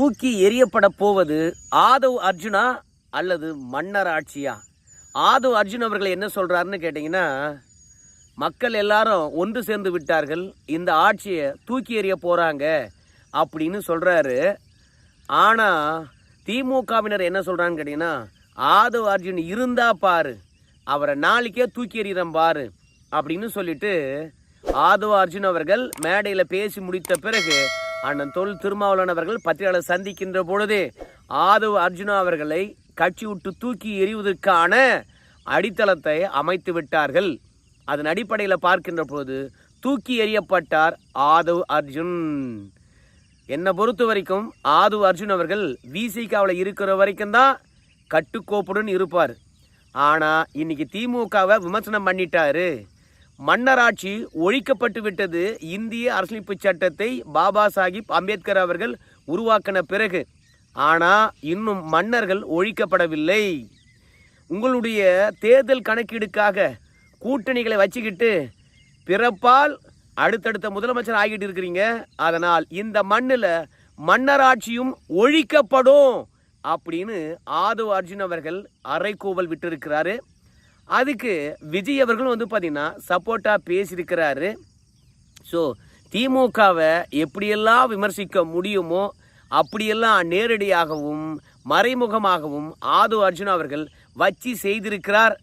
தூக்கி எரியப்பட போவது ஆதவ் அர்ஜுனா அல்லது மன்னர் ஆட்சியா? ஆதவ் அர்ஜுன் அவர்கள் என்ன சொல்கிறாருன்னு கேட்டிங்கன்னா மக்கள் எல்லாரும் ஒன்று சேர்ந்து விட்டார்கள் இந்த ஆட்சியை தூக்கி எறிய போகிறாங்க அப்படின்னு சொல்கிறாரு ஆனால் திமுகவினர் என்ன சொல்கிறான்னு கேட்டிங்கன்னா ஆதவ் அர்ஜுன் இருந்தா பாரு அவரை நாளைக்கே தூக்கி எறிகிறேன் பாரு அப்படின்னு சொல்லிட்டு ஆதவ அர்ஜுன் அவர்கள் மேடையில் பேசி முடித்த பிறகு அண்ணன் தொல் திருமாவளவன் அவர்கள் பத்திரிகையாளர் சந்திக்கின்ற பொழுதே ஆதவ அர்ஜுனா அவர்களை கட்சி விட்டு தூக்கி எறிவதற்கான அடித்தளத்தை அமைத்து விட்டார்கள். அதன் அடிப்படையில் பார்க்கின்ற பொழுது தூக்கி எறியப்பட்டார் ஆதவ் அர்ஜுன். என்னை பொறுத்த வரைக்கும் ஆது அர்ஜுன் அவர்கள் விசிகாவில் இருக்கிற வரைக்கும் தான் கட்டுக்கோப்புடன் இருப்பார். ஆனால் இன்னைக்கு திமுகவை விமர்சனம் பண்ணிட்டாரு. மன்னராட்சி ஒழிக்கப்பட்டு விட்டது இந்திய அரசியலமைப்பு சட்டத்தை பாபா சாஹிப் அம்பேத்கர் அவர்கள் உருவாக்கின பிறகு. ஆனால் இன்னும் மன்னர்கள் ஒழிக்கப்படவில்லை. உங்களுடைய தேர்தல் கணக்கீடுக்காக கூட்டணிகளை வச்சுக்கிட்டு பிறப்பால் அடுத்தடுத்த முதலமைச்சர் ஆகிட்டு இருக்கிறீங்க. அதனால் இந்த மண்ணில் மன்னராட்சியும் ஒழிக்கப்படும் அப்படின்னு ஆதவ அர்ஜுன் அவர்கள் அரைக்கூவல் விட்டிருக்கிறாரு. அதுக்கு விஜய் அவர்களும் வந்து பார்த்தீங்கன்னா சப்போர்ட்டாக பேசியிருக்கிறாரு. ஸோ திமுகவை எப்படியெல்லாம் விமர்சிக்க முடியுமோ அப்படியெல்லாம் நேரடியாகவும் மறைமுகமாகவும் ஆது அர்ஜுன் அவர்கள் வச்சு செய்திருக்கிறார்.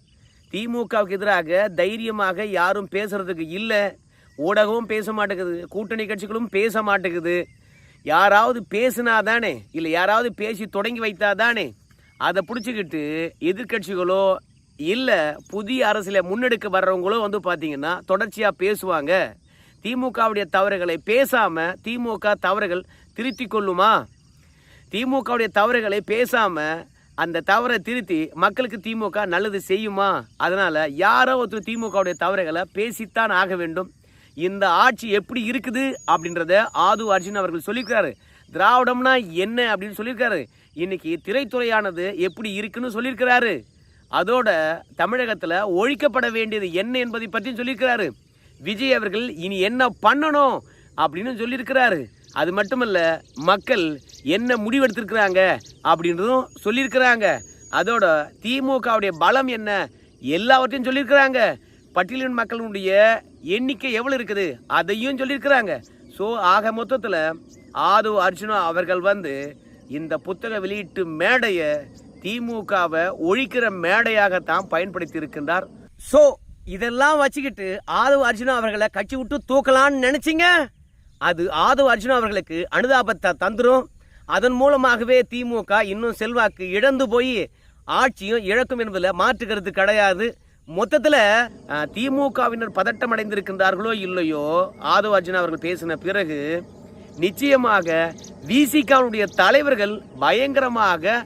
திமுகவுக்கு எதிராக தைரியமாக யாரும் பேசுறதுக்கு இல்லை. ஊடகமும் பேச மாட்டேங்குது. கூட்டணி கட்சிகளும் பேச மாட்டேங்குது. யாராவது பேசினா தானே இல்லை யாராவது பேசி தொடங்கி வைத்தா தானே அதை பிடிச்சிக்கிட்டு எதிர்க்கட்சிகளோ இல்லை புதிய அரசியலை முன்னெடுக்க வர்றவங்களும் வந்து பார்த்தீங்கன்னா தொடர்ச்சியாக பேசுவாங்க. திமுகவுடைய தவறுகளை பேசாமல் திமுக தவறுகள் திருத்தி கொள்ளுமா? திமுகவுடைய தவறுகளை பேசாமல் அந்த தவறை திருத்தி மக்களுக்கு திமுக நல்லது செய்யுமா? அதனால் யாரோ ஒருத்தர் திமுகவுடைய தவறுகளை பேசித்தான் ஆக வேண்டும். இந்த ஆட்சி எப்படி இருக்குது அப்படின்றத ஆது அர்ஜுன் அவர்கள் சொல்லியிருக்காரு திராவிடம்னா என்ன அப்படின்னு சொல்லியிருக்காரு. இன்னைக்கு திரைத்துறையானது எப்படி இருக்குன்னு சொல்லியிருக்கிறாரு. அதோட தமிழகத்தில் ஒழிக்கப்பட வேண்டியது என்ன என்பதை பற்றியும் சொல்லியிருக்கிறாரு. விஜய் அவர்கள் இனி என்ன பண்ணணும் அப்படின்னு சொல்லியிருக்கிறாரு. அது மட்டுமல்ல மக்கள் என்ன முடிவெடுத்திருக்கிறாங்க அப்படின்றதும் சொல்லியிருக்கிறாங்க. அதோட திமுகவுடைய பலம் என்ன எல்லாவற்றையும் சொல்லியிருக்கிறாங்க. பட்டியலின் மக்களுடைய எண்ணிக்கை எவ்வளோ இருக்குது அதையும் சொல்லியிருக்கிறாங்க. ஸோ ஆக மொத்தத்தில் ஆது அர்ஜுனா அவர்கள் வந்து இந்த புத்தக வெளியீட்டு மேடையை திமுகவை ஒழிக்கிற மேடையாகத்தான் பயன்படுத்தி இருக்கின்றார் ஸோ இதெல்லாம் வச்சுக்கிட்டு ஆதவ அர்ஜுனா அவர்களை கட்சி விட்டு தூக்கலான்னு நினச்சிங்க? அது ஆதவ அர்ஜுனா அவர்களுக்கு அனுதாபத்தை தந்துடும் அதன் மூலமாகவே திமுக இன்னும் செல்வாக்கு இழந்து போய் ஆட்சியும் இழக்கும் என்பதில் மாற்றுக்கிறது கிடையாது. மொத்தத்தில் திமுகவினர் பதட்டம் அடைந்திருக்கின்றார்களோ இல்லையோ ஆதவ அர்ஜுனா அவர்கள் பேசின பிறகு நிச்சயமாக விசிகாவுடைய தலைவர்கள் பயங்கரமாக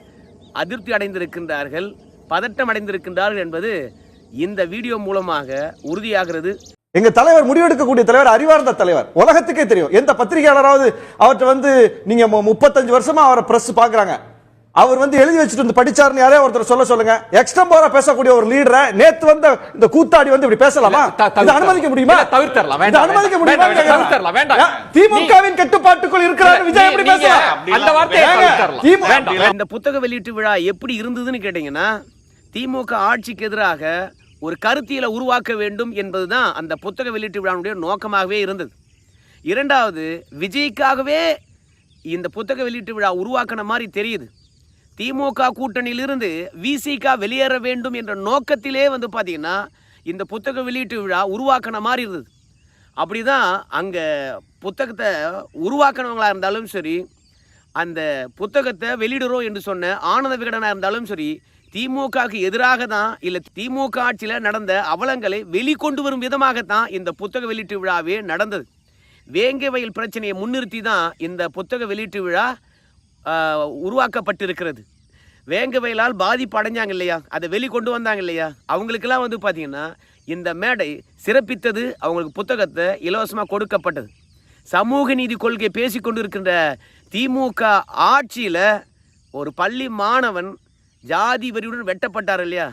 அதிருப்தி அடைந்திருக்கின்றார்கள் பதட்டம் அடைந்திருக்கின்றார்கள் என்பது இந்த வீடியோ மூலமாக உறுதியாகிறது. எங்க தலைவர் முடிவெடுக்கக்கூடிய தலைவர் அறிவார்ந்த தலைவர். உலகத்துக்கே தெரியும். எந்த பத்திரிகையாளராவது அவர்கிட்ட வந்து நீங்க மு- முப்பத்தஞ்சு வருஷமா அவரை பிரஸ் பாக்குறாங்க அவர் வந்து எழுதி வச்சுட்டு வந்து படிச்சாருன்னு யாரே ஒருத்தர் சொல்ல சொல்லுங்க எக்ஸ்ட்ரம்போரா பேசக்கூடிய ஒரு லீடரை நேத்து வந்த இந்த கூத்தாடி வந்து இப்படி பேசலாமா இதை. அனுமதிக்க முடியுமா தவிர்த்தரலாம். இதை அனுமதிக்க. முடியுமா வேண்டாம், தவிர்த்தரலாம். வேண்டாம். திமுகவின் கட்டுப்பாட்டுக்குள் இருக்கிறார் விஜய் எப்படி பேசலாம் அந்த வார்த்தையை. இந்த புத்தக வெளியீட்டு விழா எப்படி இருந்ததுன்னு கேட்டிங்கன்னா திமுக ஆட்சிக்கு எதிராக ஒரு கருத்தியலை உருவாக்க வேண்டும் என்பதுதான் அந்த புத்தக வெளியீட்டு விழாவுடைய நோக்கமாகவே இருந்தது இரண்டாவது விஜய்க்காகவே இந்த புத்தக வெளியீட்டு விழா உருவாக்கின மாதிரி தெரியுது திமுக கூட்டணியிலிருந்து விசிக வெளியேற வேண்டும் என்ற நோக்கத்திலே வந்து பார்த்தீங்கன்னா இந்த புத்தக வெளியீட்டு விழா உருவாக்கின மாதிரி இருந்தது. அப்படிதான் அங்கே புத்தகத்தை உருவாக்கினவங்களாக இருந்தாலும் சரி அந்த புத்தகத்தை வெளியிடுறோம் என்று சொன்ன ஆனந்த விகடனாக இருந்தாலும் சரி திமுகவுக்கு எதிராக தான் இல்லை திமுக ஆட்சியில் நடந்த அவலங்களை வெளிக்கொண்டு வரும் விதமாகத்தான் இந்த புத்தக வெளியீட்டு விழாவே நடந்தது. வேங்கை வயல் பிரச்சனையை முன்னிறுத்தி தான் இந்த புத்தக வெளியீட்டு விழா உருவாக்கப்பட்டிருக்கிறது. வேங்க வயலால் பாதிப்பு அடைஞ்சாங்க இல்லையா? அதை வெளிக்கொண்டு வந்தாங்க இல்லையா? அவங்களுக்கெல்லாம் வந்து பார்த்தீங்கன்னா இந்த மேடை சிறப்பித்தது அவங்களுக்கு புத்தகத்தை இலவசமாக கொடுக்கப்பட்டது. சமூக நீதி கொள்கை பேசி இருக்கின்ற திமுக ஆட்சியில் ஒரு பள்ளி மாணவன் ஜாதி வரியுடன் வெட்டப்பட்டார் இல்லையா?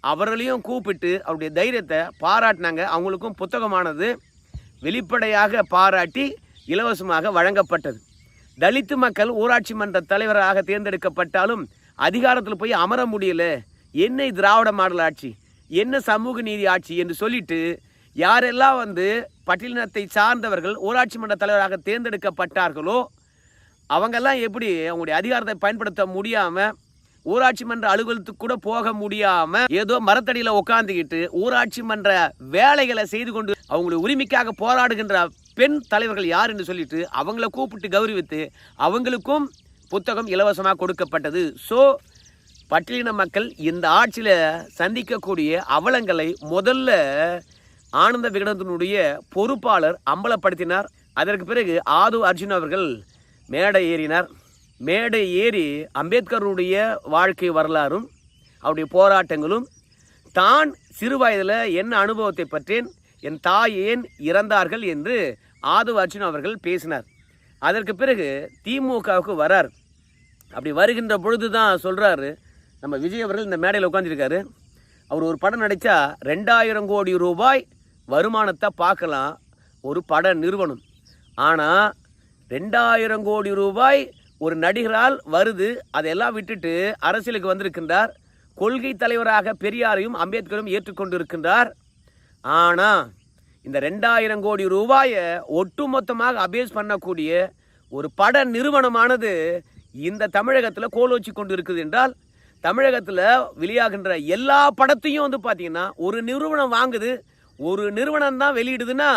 அவர்களையும் கூப்பிட்டு அவருடைய தைரியத்தை பாராட்டினாங்க. அவங்களுக்கும் புத்தகமானது வெளிப்படையாக பாராட்டி இலவசமாக வழங்கப்பட்டது. தலித்து மக்கள் ஊராட்சி மன்ற தலைவராக தேர்ந்தெடுக்கப்பட்டாலும் அதிகாரத்தில் போய் அமர முடியல. என்ன திராவிட மாடல் ஆட்சி என்ன சமூக நீதி ஆட்சி என்று சொல்லிட்டு யாரெல்லாம் வந்து பட்டியலினத்தை சார்ந்தவர்கள் ஊராட்சி மன்ற தலைவராக தேர்ந்தெடுக்கப்பட்டார்களோ அவங்கெல்லாம் எப்படி அவங்களுடைய அதிகாரத்தை பயன்படுத்த முடியாம ஊராட்சி மன்ற அலுவலகத்துக்கு கூட போக முடியாம ஏதோ மரத்தடியில உட்காந்துக்கிட்டு ஊராட்சி மன்ற வேலைகளை செய்து கொண்டு அவங்களுடைய உரிமைக்காக போராடுகின்ற பெண் தலைவர்கள் யார் என்று சொல்லிட்டு அவங்கள கூப்பிட்டு கௌரவித்து அவங்களுக்கும் புத்தகம் இலவசமாக கொடுக்கப்பட்டது. ஸோ பட்டியலின மக்கள் இந்த ஆட்சியில் சந்திக்கக்கூடிய அவலங்களை முதல்ல ஆனந்த விகடனத்தினுடைய பொறுப்பாளர் அம்பலப்படுத்தினார். அதற்கு பிறகு ஆது அர்ஜுன் அவர்கள் மேடை ஏறினார். மேடை ஏறி அம்பேத்கருடைய வாழ்க்கை வரலாறும் அவருடைய போராட்டங்களும் தான் சிறு வயதில் என்ன அனுபவத்தை பற்றேன் என் தாய் ஏன் இறந்தார்கள் என்று ஆது அர்ஜுன் அவர்கள் பேசினார். அதற்கு பிறகு திமுகவுக்கு வரார். அப்படி வருகின்ற பொழுது தான் சொல்கிறாரு நம்ம விஜய் அவர்கள் இந்த மேடையில் உட்காந்துருக்காரு அவர் ஒரு படம் நடித்தா ரெண்டாயிரம் கோடி ரூபாய் வருமானத்தை பார்க்கலாம் ஒரு பட நிறுவனம். ஆனால் ரெண்டாயிரம் கோடி ரூபாய் ஒரு நடிகரால் வருது அதையெல்லாம் விட்டுட்டு அரசியலுக்கு வந்திருக்கின்றார். கொள்கை தலைவராக பெரியாரையும் அம்பேத்கரும் ஏற்றுக்கொண்டு இருக்கின்றார் ஆனால் இந்த ரெண்டாயிரம் கோடி ரூபாயை ஒட்டுமொத்தமாக அபேஸ் பண்ணக்கூடிய ஒரு பட நிறுவனமானது இந்த தமிழகத்தில் கோலோச்சி கொண்டு இருக்குது என்றால் தமிழகத்தில் வெளியாகின்ற எல்லா படத்தையும் வந்து பார்த்தீங்கன்னா ஒரு நிறுவனம் வாங்குது. ஒரு நிறுவனம் தான் வெளியிடுதுன்னா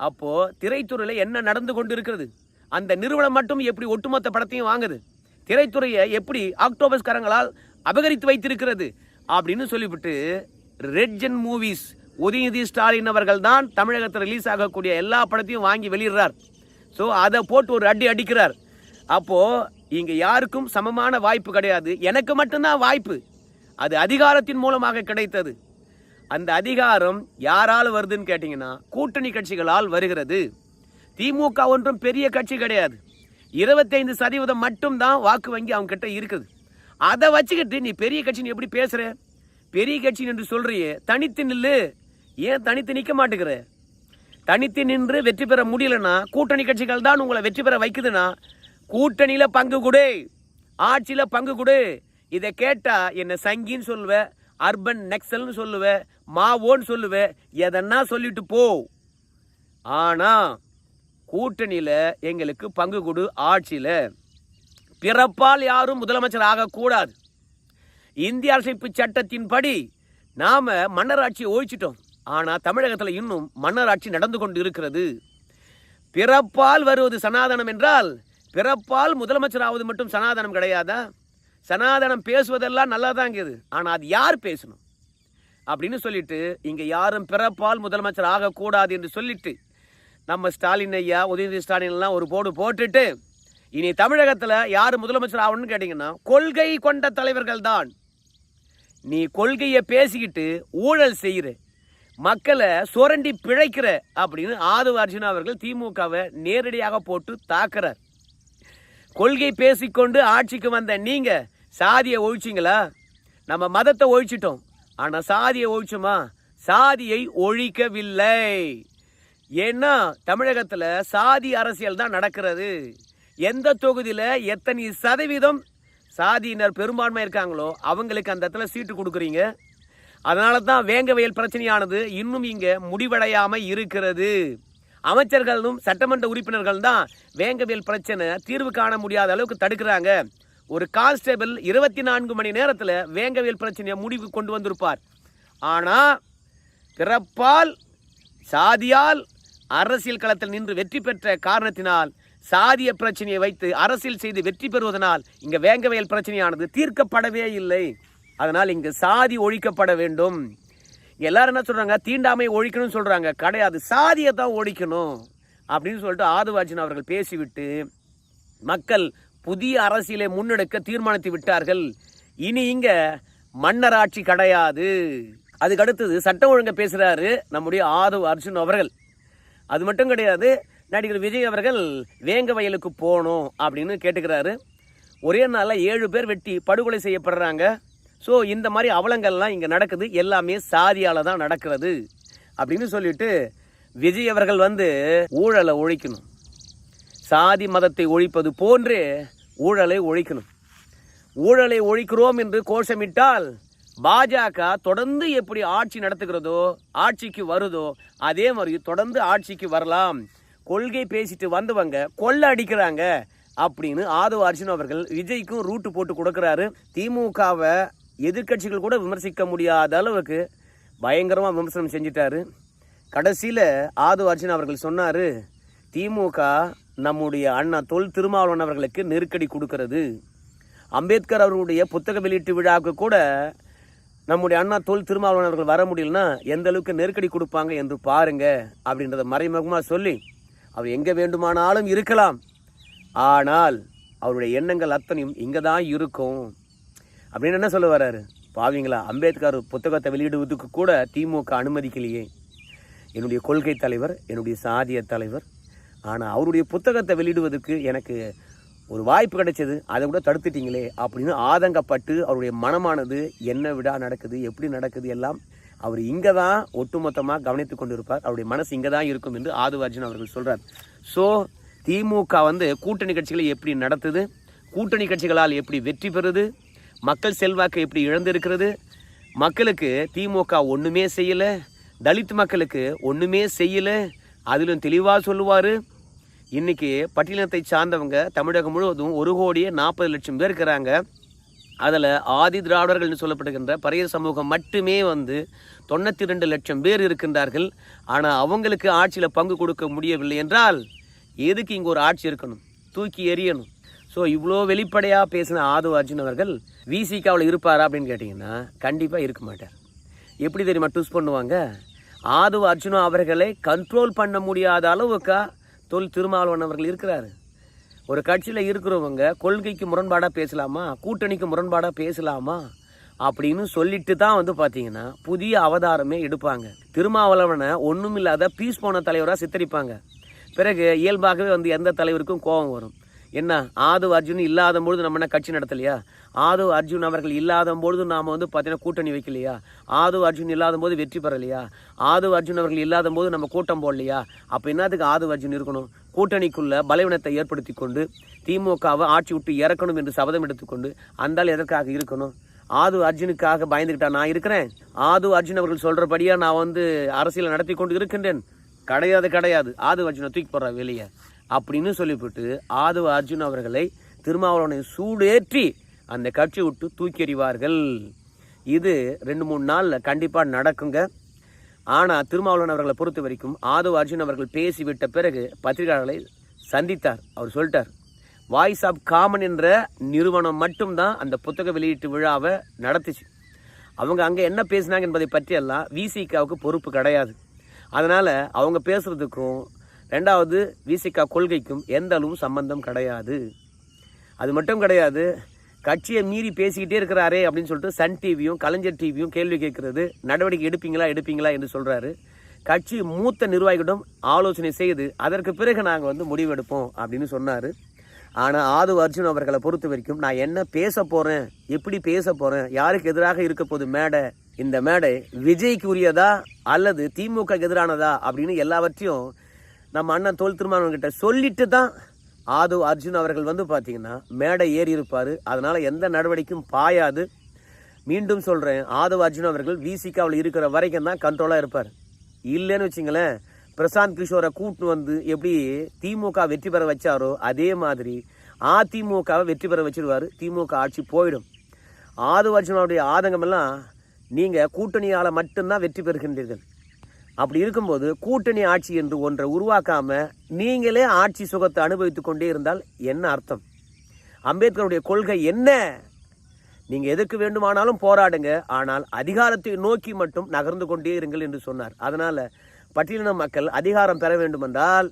அப்போது திரைத்துறையில் என்ன நடந்து கொண்டு இருக்கிறது அந்த நிறுவனம் மட்டும் எப்படி ஒட்டுமொத்த படத்தையும் வாங்குது? திரைத்துறையை எப்படி ஆக்டோபஸ் கரங்களால் அபகரித்து வைத்திருக்கிறது? அப்படின்னு சொல்லிவிட்டு ரெட்ஜன் மூவிஸ் உதயநிதி ஸ்டாலின் அவர்கள் தான் தமிழகத்தில் ரிலீஸ் ஆகக்கூடிய எல்லா படத்தையும் வாங்கி வெளியிடுறார். ஸோ அதை போட்டு ஒரு அடி அடிக்கிறார். அப்போது இங்கே யாருக்கும் சமமான வாய்ப்பு கிடையாது. எனக்கு மட்டும்தான் வாய்ப்பு. அது அதிகாரத்தின் மூலமாக கிடைத்தது. அந்த அதிகாரம் யாரால் வருதுன்னு கேட்டிங்கன்னா கூட்டணி கட்சிகளால் வருகிறது. திமுக ஒன்றும் பெரிய கட்சி கிடையாது. இருபத்தைந்து சதவீதம் மட்டும்தான் வாக்கு வங்கி அவங்க கிட்ட இருக்குது. அதை வச்சுக்கிட்டு நீ பெரிய கட்சின்னு எப்படி பேசுகிற பெரிய கட்சி என்று சொல்கிறியே தனித்து நில்லு. ஏன் தனித்து நிற்க மாட்டேங்கிற? தனித்து நின்று வெற்றி பெற முடியலன்னா கூட்டணி கட்சிகள் தான் உங்களை வெற்றி பெற வைக்குதுன்னா கூட்டணியில் பங்கு கொடு ஆட்சியில் பங்கு கொடு. இதை கேட்டால் என்ன சங்கின்னு சொல்லுவேன் அர்பன் நெக்சல்னு சொல்லுவேன் மாவோன்னு சொல்லுவேன் எதன்னா சொல்லிட்டு போ. ஆனால் கூட்டணியில் எங்களுக்கு பங்கு கொடு ஆட்சியில். பிறப்பால் யாரும் முதலமைச்சர் ஆகக்கூடாது. இந்திய அரசமைப்பு சட்டத்தின்படி நாம் மன்னராட்சியை ஒழிச்சிட்டோம். ஆனால் தமிழகத்தில் இன்னும் மன்னராட்சி நடந்து கொண்டு இருக்கிறது பிறப்பால் வருவது சனாதனம் என்றால் பிறப்பால் முதலமைச்சர் ஆவது மட்டும் சனாதனம் கிடையாதா? சனாதனம் பேசுவதெல்லாம் நல்லா தான் இருக்குது ஆனால் அது யார் பேசணும்? அப்படின்னு சொல்லிட்டு இங்கே யாரும் பிறப்பால் முதலமைச்சர் ஆகக்கூடாது என்று சொல்லிட்டு நம்ம ஸ்டாலின் ஐயா உதயநிதி ஸ்டாலின்லாம் ஒரு போடு போட்டுட்டு இனி தமிழகத்தில் யார் முதலமைச்சர் ஆகணும்னு கேட்டிங்கன்னா கொள்கை கொண்ட தலைவர்கள் தான் நீ கொள்கையை பேசிக்கிட்டு ஊழல் செய்கிற மக்களை சுரண்டி பிழைக்கிற அப்படின்னு ஆதவ அர்ஜுனா அவர்கள் திமுகவை நேரடியாக போட்டு தாக்குறார். கொள்கை பேசிக்கொண்டு ஆட்சிக்கு வந்த நீங்க சாதியை ஒழிச்சிங்களா? நம்ம மதத்தை ஒழிச்சிட்டோம். ஆனால் சாதியை ஒழிச்சோமா? சாதியை ஒழிக்கவில்லை. ஏன்னா தமிழகத்தில் சாதி அரசியல் தான் நடக்கிறது. எந்த தொகுதியில் எத்தனை சதவீதம் சாதியினர் பெரும்பான்மை இருக்காங்களோ அவங்களுக்கு அந்த இடத்துல சீட்டு கொடுக்குறீங்க. அதனால தான் வேங்கவயல் பிரச்சனையானது இன்னும் இங்கே முடிவடையாமல் இருக்கிறது. அமைச்சர்களும் சட்டமன்ற உறுப்பினர்கள் தான் வேங்கவியல் பிரச்சனை தீர்வு காண முடியாத அளவுக்கு தடுக்கிறாங்க. ஒரு கான்ஸ்டபிள் இருபத்தி நான்கு மணி நேரத்தில் வேங்கவியல் பிரச்சனையை முடிவு கொண்டு வந்திருப்பார். ஆனால் பிறப்பால் சாதியால் அரசியல் களத்தில் நின்று வெற்றி பெற்ற காரணத்தினால் சாதிய பிரச்சனையை வைத்து அரசியல் செய்து வெற்றி பெறுவதனால் இங்கே வேங்கவியல் பிரச்சனையானது தீர்க்கப்படவே இல்லை. அதனால் இங்கு சாதி ஒழிக்கப்பட வேண்டும். எல்லாரும் என்ன சொல்கிறாங்க தீண்டாமை ஒழிக்கணும்னு சொல்கிறாங்க கிடையாது. சாதியை தான் ஒழிக்கணும். அப்படின்னு சொல்லிட்டு ஆதுவாஜன் அவர்கள் பேசிவிட்டு மக்கள் புதிய அரசியலை முன்னெடுக்க தீர்மானித்து விட்டார்கள். இனி இங்கே மன்னராட்சி கிடையாது. அதுக்கு அடுத்தது சட்டம் ஒழுங்கை பேசுகிறாரு நம்முடைய ஆதவ் அர்ஜுன் அவர்கள். அது மட்டும் கிடையாது. நடிகர் விஜய் அவர்கள் வேங்க வயலுக்கு போகணும் அப்படின்னு கேட்டுக்கிறாரு. ஒரே நாளில் ஏழு பேர் வெட்டி படுகொலை செய்யப்படுறாங்க. ஸோ இந்த மாதிரி அவலங்கள்லாம் இங்கே நடக்குது. எல்லாமே சாதியால் தான் நடக்கிறது. அப்படின்னு சொல்லிட்டு விஜய் அவர்கள் வந்து ஊழலை ஒழிக்கணும். சாதி மதத்தை ஒழிப்பது போன்றே ஊழலை ஒழிக்கணும். ஊழலை ஒழிக்கிறோம் என்று கோஷமிட்டால் பாஜக தொடர்ந்து எப்படி ஆட்சி நடத்துகிறதோ ஆட்சிக்கு வருதோ அதே மாதிரி தொடர்ந்து ஆட்சிக்கு வரலாம். கொள்கை பேசிட்டு வந்தவங்க கொள்ள அடிக்கிறாங்க அப்படின்னு ஆதவ அர்ஜுன் அவர்கள் விஜய்க்கும் ரூட்டு போட்டு கொடுக்குறாரு. திமுகவை எதிர்க்கட்சிகள் கூட விமர்சிக்க முடியாத அளவுக்கு பயங்கரமாக விமர்சனம் செஞ்சிட்டாரு. கடைசியில் ஆது அர்ஜுன் அவர்கள் சொன்னார் திமுக நம்முடைய அண்ணா தொல் திருமாவளவன் அவர்களுக்கு நெருக்கடி கொடுக்கிறது. அம்பேத்கர் அவர்களுடைய புத்தக வெளியீட்டு விழாவுக்கு கூட நம்முடைய அண்ணா தொல் திருமாவளவன் அவர்கள் வர முடியலன்னா எந்த அளவுக்கு நெருக்கடி கொடுப்பாங்க என்று பாருங்க அப்படின்றத மறைமுகமாக சொல்லி அவர் எங்கே வேண்டுமானாலும் இருக்கலாம். ஆனால் அவருடைய எண்ணங்கள் அத்தனையும் இங்கே தான் இருக்கும். அப்படின்னு என்ன சொல்ல வர்றாரு பாவீங்களா? அம்பேத்கர் புத்தகத்தை வெளியிடுவதுக்கு கூட திமுக அனுமதிக்கலையே. என்னுடைய கொள்கை தலைவர் என்னுடைய சாதிய தலைவர். ஆனால் அவருடைய புத்தகத்தை வெளியிடுவதற்கு எனக்கு ஒரு வாய்ப்பு கிடைச்சது. அதை கூட தடுத்துட்டீங்களே அப்படின்னு ஆதங்கப்பட்டு அவருடைய மனமானது என்ன விடா நடக்குது எப்படி நடக்குது எல்லாம் அவர் இங்கே தான் ஒட்டுமொத்தமாக கவனித்து கொண்டிருப்பார். அவருடைய மனசு இங்கே தான் இருக்கும் என்று ஆதுவார்ஜுன் அவர்கள் சொல்கிறார் ஸோ திமுக வந்து கூட்டணி கட்சிகளை எப்படி நடத்துது? கூட்டணி கட்சிகளால் எப்படி வெற்றி பெறுது? மக்கள் செல்வாக்கு எப்படி இழந்திருக்கிறது? மக்களுக்கு திமுக ஒன்றுமே செய்யலை. தலித் மக்களுக்கு ஒன்றுமே செய்யலை. அதிலும் தெளிவாக சொல்லுவார் இன்றைக்கி பட்டியலத்தை சார்ந்தவங்க தமிழகம் முழுவதும் ஒரு கோடியே நாற்பது லட்சம் பேர் இருக்கிறாங்க. அதில் ஆதி திராவிடர்கள்னு சொல்லப்படுகின்ற பறைய சமூகம் மட்டுமே வந்து தொண்ணூற்றி ரெண்டு லட்சம் பேர் இருக்கின்றார்கள். ஆனால் அவங்களுக்கு ஆட்சியில் பங்கு கொடுக்க முடியவில்லை என்றால் எதுக்கு இங்கே ஒரு ஆட்சி இருக்கணும்? தூக்கி எறியணும். ஸோ இவ்வளோ வெளிப்படையாக பேசின ஆதவ அர்ஜுன் அவர்கள் விசிகாவில் இருப்பாரா அப்படின்னு கேட்டிங்கன்னா கண்டிப்பாக இருக்க மாட்டார். எப்படி தெரியுமா டூஸ் பண்ணுவாங்க? ஆதவ அர்ஜுனா அவர்களை கண்ட்ரோல் பண்ண முடியாத அளவுக்கா தொல் திருமாவளவன் அவர்கள் இருக்கிறாரு. ஒரு கட்சியில் இருக்கிறவங்க கொள்கைக்கு முரண்பாடாக பேசலாமா? கூட்டணிக்கு முரண்பாடாக பேசலாமா? அப்படின்னு சொல்லிட்டு தான் வந்து பார்த்தீங்கன்னா புதிய அவதாரமே எடுப்பாங்க. திருமாவளவனை ஒன்றுமில்லாத பீஸ் போன தலைவராக சித்தரிப்பாங்க. பிறகு இயல்பாகவே வந்து எந்த தலைவருக்கும் கோபம் வரும். என்ன? ஆதவ் அர்ஜுன் இல்லாத பொழுது நம்ம என்ன கட்சி நடத்தலையா? ஆதவ் அர்ஜுன் அவர்கள் இல்லாத பொழுது நாம் வந்து பார்த்தீங்கன்னா கூட்டணி வைக்கலையா? ஆதவ் அர்ஜுன் இல்லாத போது வெற்றி பெறலையா? ஆதவ் அர்ஜுன் அவர்கள் இல்லாத போது நம்ம கூட்டம் போடலையா? அப்போ என்னத்துக்கு ஆதவ் அர்ஜுன் இருக்கணும்? கூட்டணிக்குள்ள பலவீனத்தை ஏற்படுத்தி கொண்டு திமுகவை ஆட்சி விட்டு இறக்கணும் என்று சபதம் எடுத்துக்கொண்டு அந்தால் எதற்காக இருக்கணும்? ஆது அர்ஜுனுக்காக பயந்துக்கிட்டா நான் இருக்கிறேன். ஆது அர்ஜுன் அவர்கள் சொல்கிறபடியாக நான் வந்து அரசியலை நடத்தி கொண்டு இருக்கின்றேன். கிடையாது கிடையாது. ஆது அர்ஜுனை தூக்கி போடுற வெளியே. அப்படின்னு சொல்லிவிட்டு ஆதவ அர்ஜுன் அவர்களை திருமாவளவனை சூடேற்றி அந்த கட்சி விட்டு தூக்கி எறிவார்கள் இது ரெண்டு மூணு நாளில் கண்டிப்பாக நடக்குங்க. ஆனால் திருமாவளவன் அவர்களை பொறுத்த வரைக்கும் ஆதவ அர்ஜுன் அவர்கள் பேசிவிட்ட பிறகு பத்திரிகையாளர்களை சந்தித்தார். அவர் சொல்லிட்டார் வாய்ஸ் ஆஃப் காமன் என்ற நிறுவனம் மட்டும்தான் அந்த புத்தக வெளியீட்டு விழாவை நடத்துச்சு. அவங்க அங்கே என்ன பேசினாங்க என்பதை பற்றியெல்லாம் விசிகாவுக்கு பொறுப்பு கிடையாது. அதனால் அவங்க பேசுகிறதுக்கும் ரெண்டாவது விசிகா கொள்கைக்கும் எந்த அளவும் சம்பந்தம் கிடையாது. அது மட்டும் கிடையாது கட்சியை மீறி பேசிக்கிட்டே இருக்கிறாரே அப்படின்னு சொல்லிட்டு சன் டிவியும் கலைஞர் டிவியும் கேள்வி கேட்கறது. நடவடிக்கை எடுப்பீங்களா எடுப்பீங்களா என்று சொல்கிறாரு கட்சி மூத்த நிர்வாகிகளிடம் ஆலோசனை செய்து அதற்கு பிறகு நாங்கள் வந்து முடிவெடுப்போம் அப்படின்னு சொன்னார். ஆனால் ஆது அர்ஜுன் அவர்களை பொறுத்த வரைக்கும் நான் என்ன பேச போகிறேன் எப்படி பேச போகிறேன் யாருக்கு எதிராக இருக்க போது மேடை இந்த மேடை விஜய்க்கு உரியதா அல்லது திமுக எதிரானதா அப்படின்னு எல்லாவற்றையும் நம்ம அண்ணன் தோல் திருமாவன்கிட்ட சொல்லிட்டு தான் ஆது அர்ஜுன் அவர்கள் வந்து பார்த்தீங்கன்னா மேடை ஏறி இருப்பார். அதனால் எந்த நடவடிக்கையும் பாயாது. மீண்டும் சொல்கிறேன் ஆது அர்ஜுன் அவர்கள் விசிகாவில் இருக்கிற வரைக்கும் தான் கண்ட்ரோலாக இருப்பார். இல்லைன்னு வச்சுங்களேன் பிரசாந்த் கிஷோரை கூட்டு வந்து எப்படி திமுக வெற்றி பெற வச்சாரோ அதே மாதிரி அதிமுகவை வெற்றி பெற வச்சிருவார். திமுக ஆட்சி போயிடும். ஆதவ அர்ஜுனாவுடைய ஆதங்கமெல்லாம் நீங்கள் கூட்டணியால் மட்டும்தான் வெற்றி பெறுகின்றீர்கள். அப்படி இருக்கும்போது கூட்டணி ஆட்சி என்று ஒன்றை உருவாக்காம நீங்களே ஆட்சி சுகத்தை அனுபவித்துக் கொண்டே இருந்தால் என்ன அர்த்தம்? அம்பேத்கருடைய கொள்கை என்ன? நீங்க எதுக்கு வேண்டுமானாலும் போராடுங்க. ஆனால் அதிகாரத்தை நோக்கி மட்டும் நகர்ந்து கொண்டே இருங்கள் என்று சொன்னார். அதனால பட்டியலின மக்கள் அதிகாரம் பெற வேண்டுமென்றால்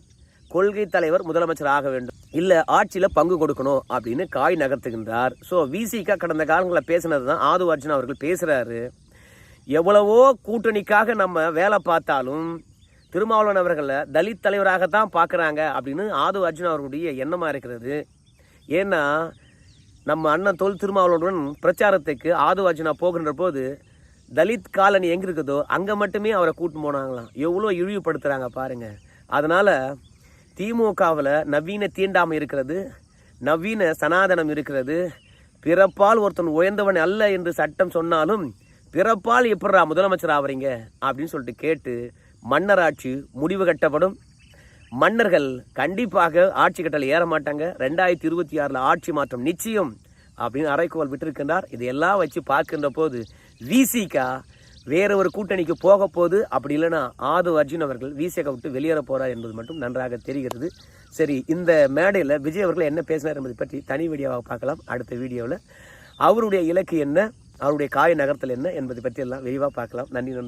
கொள்கை தலைவர் முதலமைச்சர் ஆக வேண்டும். இல்ல ஆட்சியில பங்கு கொடுக்கணும் அப்படின்னு காய் நகர்த்துகின்றார். ஸோ விசிகா கடந்த காலங்களில் பேசினது தான் ஆது அர்ஜுன் அவர்கள் பேசுறாரு. எவ்வளவோ கூட்டணிக்காக நம்ம வேலை பார்த்தாலும் திருமாவளவன் அவர்களை தலித் தலைவராகத்தான் பார்க்குறாங்க அப்படின்னு ஆது அர்ஜுன் அவர்களுடைய எண்ணமாக இருக்கிறது. ஏன்னா நம்ம அண்ணன் தொல் திருமாவளவனுடன் பிரச்சாரத்துக்கு ஆது அர்ஜுனா போகின்ற போது தலித் காலனி எங்கே இருக்குதோ அங்கே மட்டுமே அவரை கூட்டு போனாங்களாம். எவ்வளோ இழிவுபடுத்துகிறாங்க பாருங்க. அதனால் திமுகவில் நவீன தீண்டாமை இருக்கிறது நவீன சனாதனம் இருக்கிறது. பிறப்பால் ஒருத்தன் உயர்ந்தவன் அல்ல என்று சட்டம் சொன்னாலும் பிறப்பால் எப்படிடா முதலமைச்சர் ஆவறீங்க? அப்படின்னு சொல்லிட்டு கேட்டு மன்னராட்சி முடிவு கட்டப்படும். மன்னர்கள் கண்டிப்பாக ஆட்சி கட்டளை ஏற மாட்டாங்க. ரெண்டாயிரத்தி இருபத்தி ஆறில் ஆட்சி மாற்றம் நிச்சயம் அப்படின்னு அரைக்கோல் விட்டிருக்கின்றார். இதையெல்லாம் வச்சு பார்க்கின்ற போது விசிகா வேற ஒரு கூட்டணிக்கு போக போகுது. அப்படி இல்லைன்னா ஆது அர்ஜுன் அவர்கள் விசிகா விட்டு வெளியேற போகிறார் என்பது மட்டும் நன்றாக தெரிகிறது. சரி இந்த மேடையில் விஜய் அவர்கள் என்ன பேசினார் என்பதை பற்றி தனி வீடியோவாக பார்க்கலாம். அடுத்த வீடியோவில் அவருடைய இலக்கு என்ன? அவருடைய காய நகரத்தில் என்ன என்பதை பற்றி எல்லாம் விரிவாக பார்க்கலாம். நன்றி நண்பர்